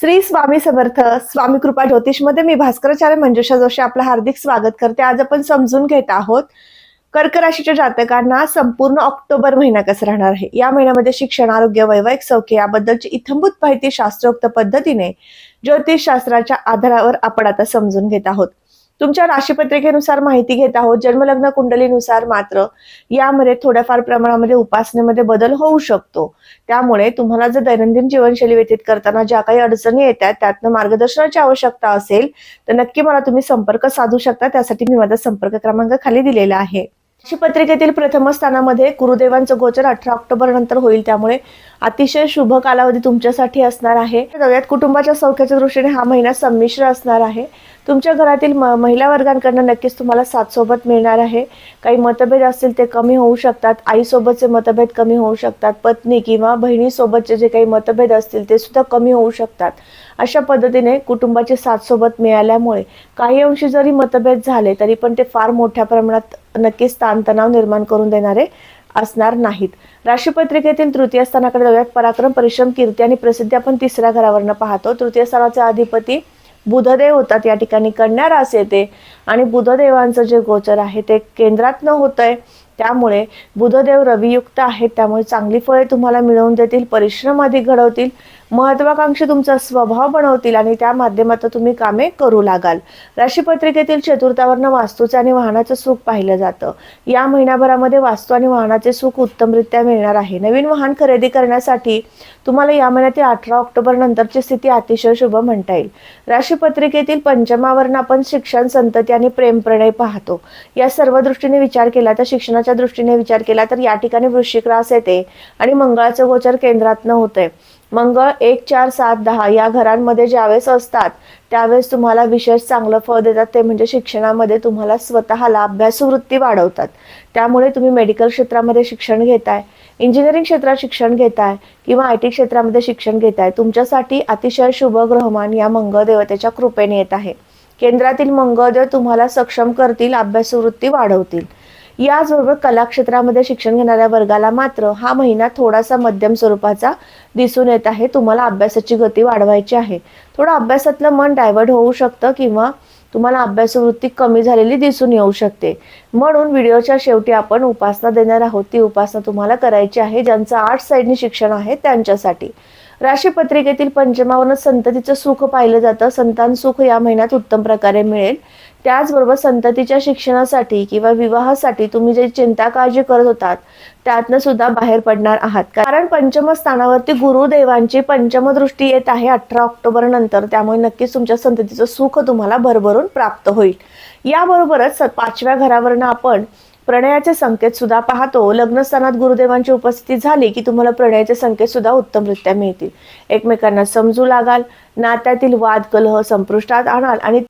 श्री स्वामी समर्थ स्वामी कृपा ज्योतिषमध्ये मी भास्कराचार्य मंजुषा जोशी आपलं हार्दिक स्वागत करते. आज आपण समजून घेत आहोत कर्क राशीच्या जातकांना संपूर्ण ऑक्टोबर महिना कसा राहणार आहे? या महिन्यामध्ये शिक्षण आरोग्य वैवाहिक सौख्य याबद्दलची इथंभूत माहिती शास्त्रोक्त पद्धतीने ज्योतिष शास्त्राच्या आधारावर आपण आता समजून घेत आहोत. तुमच्या राशीपत्रिकेनुसार माहिती घेत आहोत. जन्मलग्न कुंडलीनुसार मात्र यामध्ये थोड्याफार प्रमाणामध्ये उपासनेमध्ये बदल होऊ शकतो. त्यामुळे तुम्हाला जर दैनंदिन जीवनशैली व्यतीत करताना ज्या काही अडचणी येतात त्यातनं मार्गदर्शनाची आवश्यकता असेल तर नक्की मला तुम्ही संपर्क साधू शकता. त्यासाठी मी माझा संपर्क क्रमांक खाली दिलेला आहे. पत्रिकेतील प्रथम स्थानामध्ये गुरुदेवांचं गोचर अठरा ऑक्टोबर नंतर होईल त्यामुळे अतिशय शुभ कालावधी तुमच्यासाठी असणार आहे. सगळ्यात कुटुंबाच्या सौख्याच्या दृष्टीने हा महिना संमिश्र असणार आहे. तुमच्या घरातील म- महिला वर्गांकडनं नक्कीच तुम्हाला साथसोबत मिळणार आहे. काही मतभेद असतील ते कमी होऊ शकतात. आईसोबतचे मतभेद कमी होऊ शकतात. पत्नी किंवा बहिणीसोबतचे जे काही मतभेद असतील ते सुद्धा कमी होऊ शकतात. अशा पद्धतीने कुटुंबाची साथसोबत मिळाल्यामुळे काही अंशी जरी मतभेद झाले तरी पण ते फार मोठ्या प्रमाणात नक्कीच ताणतणाव निर्माण करून देणारे असणार नाहीत. राशीपत्रिकेतील तृतीय स्थानाकडे जाऊयात. पराक्रम परिश्रम कीर्ती आणि प्रसिद्धी आपण तिसऱ्या घरावरनं पाहतो. तृतीय स्थानाचे अधिपती बुधदेव होतात. या ठिकाणी कन्या रास येते आणि बुधदेवांचं जे गोचर आहे ते केंद्रात न होतंय. त्यामुळे बुधदेव रवियुक्त आहेत. त्यामुळे चांगली फळे तुम्हाला मिळवून देतील परिश्रम अधिक घडवतील महत्वाकांक्षी तुमचा स्वभाव बनवतील आणि त्या माध्यमातून तुम्ही कामे करू लागाल. राशीपत्रिकेतील चतुर्थावरनं वास्तूचं आणि वाहनाचं सुख पाहिलं जातं. या महिन्याभरामध्ये वास्तू आणि वाहनाचे सुख उत्तमरित्या मिळणार आहे. नवीन वाहन खरेदी करण्यासाठी तुम्हाला या महिन्यातील अठरा ऑक्टोबर नंतरची स्थिती अतिशय शुभ म्हणता येईल. राशीपत्रिकेतील पंचमावरनं आपण शिक्षण संतती आणि प्रेमप्रणय पाहतो. या सर्व दृष्टीने विचार केला तर शिक्षणाच्या दृष्टीने विचार केला तर या ठिकाणी वृश्चिक रास येते आणि मंगळाचं गोचर केंद्रात न होतंय. मंगळ एक चार सात दहा या घरांमध्ये ज्यावेळेस असतात त्यावेळेस तुम्हाला विशेष चांगलं फळ देतात. ते म्हणजे शिक्षणामध्ये तुम्हाला स्वतःला अभ्यासवृत्ती वाढवतात. त्यामुळे तुम्ही मेडिकल क्षेत्रामध्ये शिक्षण घेताय इंजिनिअरिंग क्षेत्रात शिक्षण घेताय किंवा आय टी क्षेत्रामध्ये शिक्षण घेताय तुमच्यासाठी अतिशय शुभ ग्रहमान या मंगळ देवतेच्या कृपेने येत आहे. केंद्रातील मंगळदेव तुम्हाला सक्षम करतील अभ्यासवृत्ती वाढवतील. याचबरोबर कलाक्षेत्रामध्ये शिक्षण घेणाऱ्या वर्गाला मात्र हा महिना थोडासा मध्यम स्वरूपाचा दिसून येत आहे. तुम्हाला अभ्यासाची गती वाढवायची आहे. थोडं अभ्यासातलं मन डायव्हर्ट होऊ शकतं किंवा तुम्हाला अभ्यासवृत्ती कमी झालेली दिसून येऊ शकते. म्हणून व्हिडिओच्या शेवटी आपण उपासना देणार आहोत. ती उपासना तुम्हाला करायची आहे. ज्यांचं आर्ट साईडने शिक्षण आहे त्यांच्यासाठी. राशीपत्रिकेतील पंचमावनं संततीचं सुख पाहिलं जातं. संतान सुख या महिन्यात उत्तम प्रकारे मिळेल. त्याचबरोबर संततीच्या शिक्षणासाठी किंवा विवाहासाठी तुम्ही जे चिंता काळजी करत होतात त्यातनं सुद्धा बाहेर पडणार आहात. कारण पंचम स्थानावरती गुरुदेवांची पंचमदृष्टी येत आहे अठरा ऑक्टोबर नंतर. त्यामुळे नक्कीच तुमच्या संततीचं सुख तुम्हाला भरभरून प्राप्त होईल. याबरोबरच पाचव्या घरावरनं आपण प्रणयाचे संकेत सुद्धा पाहतो. लग्नस्थानात गुरुदेवांची उपस्थिती झाली की तुम्हाला प्रणयाचे संकेत सुद्धा उत्तमरित्या मिळतील. एकमेकांना समजू लागाल नात्यातील वाद कलह संपुष्टात आणाल आणि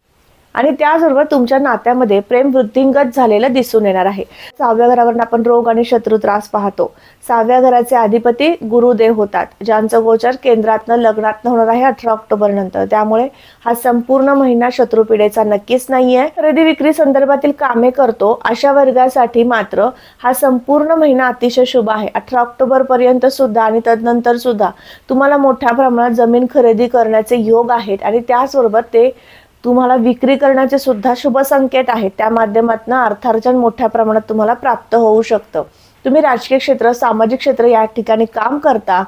आणि त्याचबरोबर तुमच्या नात्यामध्ये प्रेम वृद्धिंगत झालेलं दिसून येणार आहे. सहाव्या घरावरून आपण रोग आणि शत्रू त्रास पाहतो. सहाव्या घराचे अधिपती गुरुदेव होतात ज्यांचं गोचर केंद्रातनं लग्नातनं होणार आहे अठरा ऑक्टोबर नंतर. त्यामुळे हा संपूर्ण महिना शत्रुपीडेचा नक्कीच नाहीये. खरेदी विक्री संदर्भातील कामे करतो अशा वर्गासाठी मात्र हा संपूर्ण महिना अतिशय शुभ आहे. अठरा ऑक्टोबर पर्यंत सुद्धा आणि तदनंतर सुद्धा तुम्हाला मोठ्या प्रमाणात जमीन खरेदी करण्याचे योग आहेत आणि त्याचबरोबर ते तुम्हाला विक्री करण्याचे सुद्धा शुभ संकेत आहेत. त्या माध्यमातून अर्थार्जन मोठ्या प्रमाणात तुम्हाला प्राप्त होऊ शकतं. तुम्ही राजकीय क्षेत्र सामाजिक क्षेत्र या ठिकाणी काम करता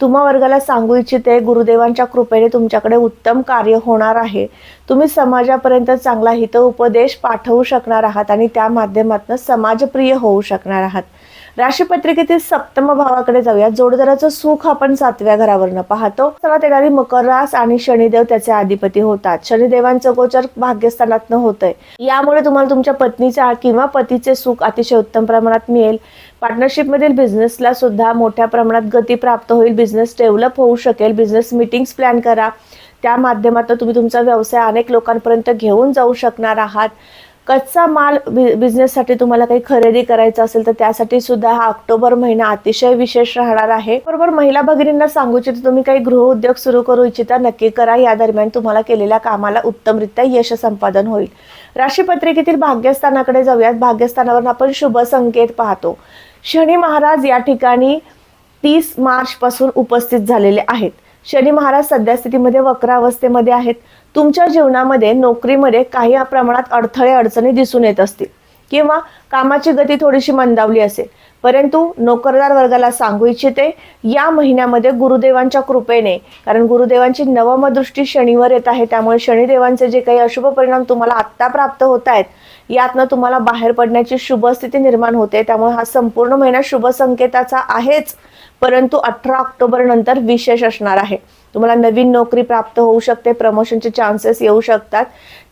तुम्हा वर्गाला सांगू इच्छिते गुरुदेवांच्या कृपेने तुमच्याकडे उत्तम कार्य होणार आहे. तुम्ही समाजापर्यंत चांगला हित उपदेश पाठवू शकणार आहात आणि त्या माध्यमातून समाजप्रिय होऊ शकणार आहात. राशीपत्रिकेतील सप्तम भावाकडे जाऊया. जोडदाराचं सुख आपण सातव्या घरावरनं पाहतो. त्याला येणारी मकर रास आणि शनिदेव त्याचे अधिपती होतात. शनिदेवांचं गोचर भाग्यस्थानातनं होतंय. यामुळे तुम्हाला तुमच्या पत्नीचा किंवा पतीचे सुख अतिशय उत्तम प्रमाणात मिळेल. पार्टनरशिप मधील बिझनेसला सुद्धा मोठ्या प्रमाणात गती प्राप्त होईल. बिझनेस डेव्हलप होऊ शकेल. बिझनेस मिटिंग्स प्लॅन करा. त्या माध्यमातून तुम्ही तुमचा व्यवसाय अनेक लोकांपर्यंत घेऊन जाऊ शकणार आहात. कच्चा माल बिझनेससाठी तुम्हाला काही खरेदी करायचं असेल तर त्यासाठी सुद्धा हा ऑक्टोबर महिना अतिशय विशेष राहणार आहे. बरोबर महिला भगिनींना सांगू इच्छितो तुम्ही काही गृहउद्योग सुरू करू इच्छिता नक्की करा. या दरम्यान तुम्हाला केलेल्या कामाला उत्तमरित्या यश संपादन होईल. राशीपत्रिकेतील भाग्यस्थानाकडे जाऊयात. भाग्यस्थानावर आपण शुभ संकेत पाहतो. शनी महाराज या ठिकाणी तीस मार्च पासून उपस्थित झालेले आहेत. शनी महाराज सध्या स्थितीमध्ये वक्र अवस्थेमध्ये आहेत. तुमच्या जीवनामध्ये नोकरीमध्ये काही प्रमाणात अडथळे अडचणी दिसून येत असतील. किंवा कामाची गती थोडीशी मंदावली असेल. परंतु नोकरदार वर्गाला सांगू इच्छिते या महिन्यामध्ये गुरुदेवांच्या कृपेने कारण गुरुदेवांची नवम दृष्टी येत आहे त्यामुळे शनिदेवांचे जे काही अशुभ परिणाम तुम्हाला आत्ता प्राप्त होत आहेत यातनं तुम्हाला बाहेर पडण्याची शुभ स्थिती निर्माण होते. त्यामुळे हा संपूर्ण महिना शुभ संकेताचा आहेच परंतु अठरा ऑक्टोबर नंतर विशेष असणार आहे. तुम्हाला नवीन नोकरी प्राप्त होऊ शकते प्रमोशनचे चान्सेस येऊ शकतात.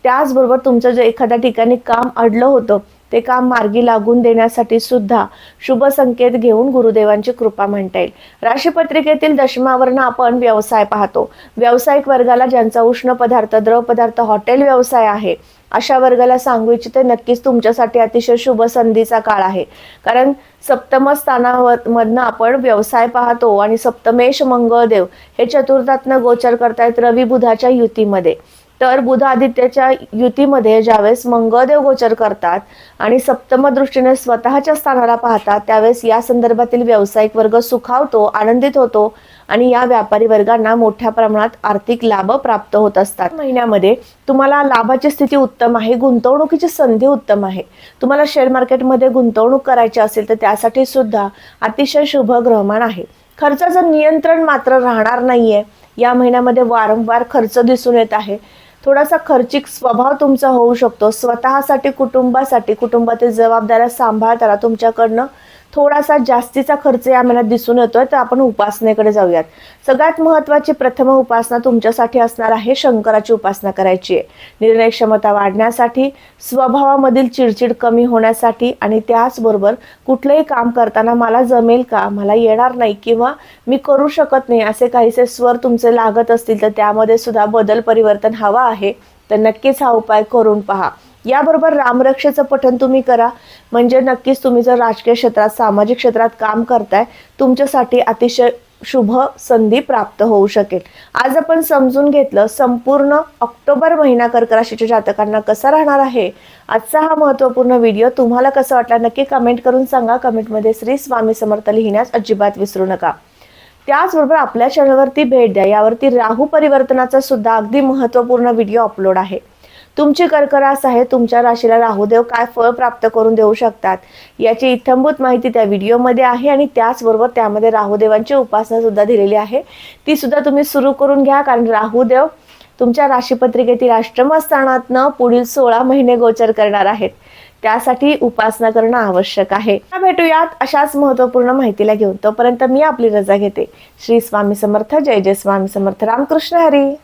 त्याचबरोबर तुमचं जे एखाद्या ठिकाणी काम अडलं होतं ते काम मार्गी लागून देण्यासाठी सुद्धा शुभ संकेत घेऊन गुरुदेवांची कृपा म्हणता येईल. राशीपत्रिकेतील दशमावरनं आपण व्यवसाय पाहतो. व्यावसायिक वर्गाला ज्यांचा उष्ण पदार्थ द्रव पदार्थ हॉटेल व्यवसाय आहे अशा वर्गाला सांगू इच्छिते नक्कीच तुमच्यासाठी अतिशय शुभ संधीचा काळ आहे. कारण सप्तम स्थानावर मधनं आपण व्यवसाय पाहतो आणि सप्तमेश मंगळदेव हे चतुर्थातनं गोचर करतायत रवी बुधाच्या युतीमध्ये. तर बुध आदित्याच्या युतीमध्ये ज्यावेळेस मंगळदेव गोचर करतात आणि सप्तम दृष्टीने स्वतःच्या स्थानाला पाहतात त्यावेळेस या संदर्भातील व्यावसायिक वर्ग सुखावतो आनंदित होतो आणि या व्यापारी वर्गांना मोठ्या प्रमाणात आर्थिक लाभ प्राप्त होत असतात. महिन्यामध्ये तुम्हाला लाभाची स्थिती उत्तम आहे गुंतवणुकीची संधी उत्तम आहे. तुम्हाला शेअर मार्केटमध्ये गुंतवणूक करायची असेल तर त्यासाठी सुद्धा अतिशय शुभ ग्रहमान आहे. खर्चाचं नियंत्रण मात्र राहणार नाहीये. या महिन्यामध्ये वारंवार खर्च दिसून येत आहे. थोडासा खर्चिक स्वभाव तुमचा होऊ शकतो. स्वतःसाठी कुटुंबासाठी कुटुंबातील जबाबदाऱ्या सांभाळताना तुमच्याकडनं थोडासा जास्तीचा खर्च या महिन्यात दिसून येतोय तर आपण उपासनेकडे जाऊयात. सगळ्यात महत्वाची प्रथम उपासना तुमच्यासाठी असणार आहे शंकराची उपासना करायची आहे. निर्णय क्षमता वाढण्यासाठी स्वभावामधील चिडचिड कमी होण्यासाठी आणि त्याचबरोबर कुठलंही काम करताना मला जमेल का मला येणार नाही किंवा मी करू शकत नाही असे काहीसे स्वर तुमचे लागत असतील तर त्यामध्ये सुद्धा बदल परिवर्तन हवा आहे. तर नक्कीच हा उपाय करून पहा. याबरोबर रामरक्षेचं पठण तुम्ही करा. म्हणजे नक्कीच तुम्ही जर राजकीय क्षेत्रात सामाजिक क्षेत्रात काम करताय तुमच्यासाठी अतिशय शुभ संधी प्राप्त होऊ शकेल. आज आपण समजून घेतलं संपूर्ण ऑक्टोबर महिना कर्क राशीच्या जातकांना कसा राहणार आहे? आजचा हा महत्त्वपूर्ण व्हिडिओ तुम्हाला कसा वाटला नक्की कमेंट करून सांगा. कमेंटमध्ये श्री स्वामी समर्थ लिहिण्यास अजिबात विसरू नका. त्याचबरोबर आपल्या चॅनलवरती भेट द्या. यावरती राहू परिवर्तनाचा सुद्धा अगदी महत्त्वपूर्ण व्हिडिओ अपलोड आहे. तुमची कर्करास आहे तुमच्या राशीला राहुदेव काय फळ प्राप्त करून देऊ शकतात? याची इत्थंभूत माहिती त्या व्हिडिओमध्ये आहे आणि त्याचबरोबर त्यामध्ये राहुदेवांची उपासना सुद्धा दिलेली आहे. ती सुद्धा तुम्ही सुरू करून घ्या कारण राहुदेव तुमच्या राशीपत्रिकेतील अष्टम स्थानातनं पुढील सोळा महिने गोचर करणार आहेत. त्यासाठी उपासना करणं आवश्यक आहे. भेटूयात अशाच महत्त्वपूर्ण माहितीला घेऊन. तोपर्यंत मी आपली रजा घेते. श्री स्वामी समर्थ. जय जय स्वामी समर्थ. रामकृष्ण हरी.